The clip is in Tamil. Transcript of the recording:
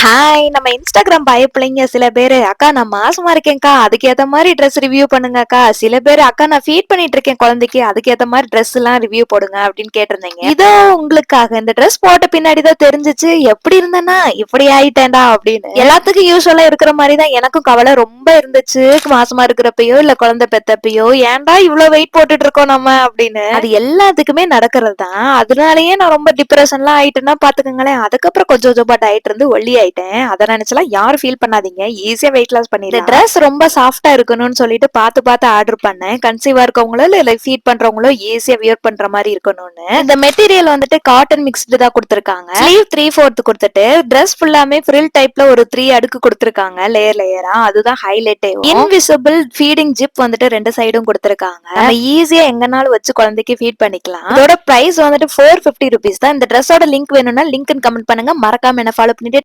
Hi. ஹாய் நம்ம இன்ஸ்டாகிராம் பய பிள்ளைங்க சில பேர் அக்கா நான் மாசமா இருக்கேன்க்கா அதுக்கு மாதிரி ட்ரெஸ் ரிவ்யூ பண்ணுங்க அக்கா சில பேர் அக்கா நான் ஃபீட் பண்ணிட்டு இருக்கேன் குழந்தைக்கு அதுக்கு மாதிரி ட்ரெஸ் எல்லாம் ரிவ்யூ போடுங்க அப்படின்னு கேட்டிருந்தீங்க. இதோ உங்களுக்காக இந்த ட்ரெஸ் போட்ட பின்னாடி தான் தெரிஞ்சுச்சு. எப்படி இருந்தேன்னா இப்படி ஆயிட்டேன்டா அப்படின்னு. எல்லாத்துக்கும் யூஸ்வலா இருக்கிற மாதிரி தான் எனக்கும் கவலை ரொம்ப இருந்துச்சு. மாசமா இருக்கிறப்பயோ இல்ல குழந்தை பெத்தப்பயோ ஏன்டா இவ்வளவு வெயிட் போட்டுட்டு இருக்கோம் நம்ம? அப்படின்னு. அது எல்லாத்துக்குமே நடக்கிறது தான். அதனாலயே நான் ரொம்ப டிப்ரெஷன்லாம் ஆயிட்டேன்னா பாத்துக்கோங்களேன். அதுக்கப்புறம் கொஞ்சம் கொஞ்சமா டயட் இருந்து ஒல்லி ஆயிட்டேன். அதை நினைச்சலாம் யாரும் ஃபீல் பண்ணாதீங்க. ஈஸியா வெயிட் லாஸ் பண்ணிடலாம். ட்ரெஸ் ரொம்ப சாஃப்டா இருக்கணும்னு சொல்லிட்டு பார்த்து பார்த்து ஆர்டர் பண்ணேன். கன்சீவா இருக்கவங்களோ இல்ல ஃபீட் பண்றவங்களோ ஈஸியா வியர் பண்ற மாதிரி இருக்கணும்னு. இந்த மெட்டீரியல் வந்துட்டு காட்டன் மிக்ஸ்டு தான் கொடுத்துருக்காங்க. ஸ்லீவ் த்ரீ ஃபோர்த் கொடுத்துட்டு ட்ரெஸ் ஃபுல்லாமே ஃப்ரில் டைப்ல ஒரு த்ரீ அடுக்கு கொடுத்துருக்காங்க. லேயர் லேயரா அதுதான் ஹைலைட்டே இன்விசிபிள் ஃபீடிங் ஜிப் வந்துட்டு ரெண்டு சைடும் கொடுத்துருக்காங்க. நம்ம ஈஸியா எங்கனாலும் வச்சு குழந்தைக்கு ஃபீட் பண்ணிக்கலாம். இதோட பிரைஸ் வந்துட்டு ஃபோர் ஃபிஃப்டி ருபீஸ் தான். இந்த ட்ரெஸ்ஸோட லிங்க் வேணும்னா லிங்க் கமெண்ட் பண்ணுங்க. மறக்காம என்ன ஃபாலோ பண்ணிட்டு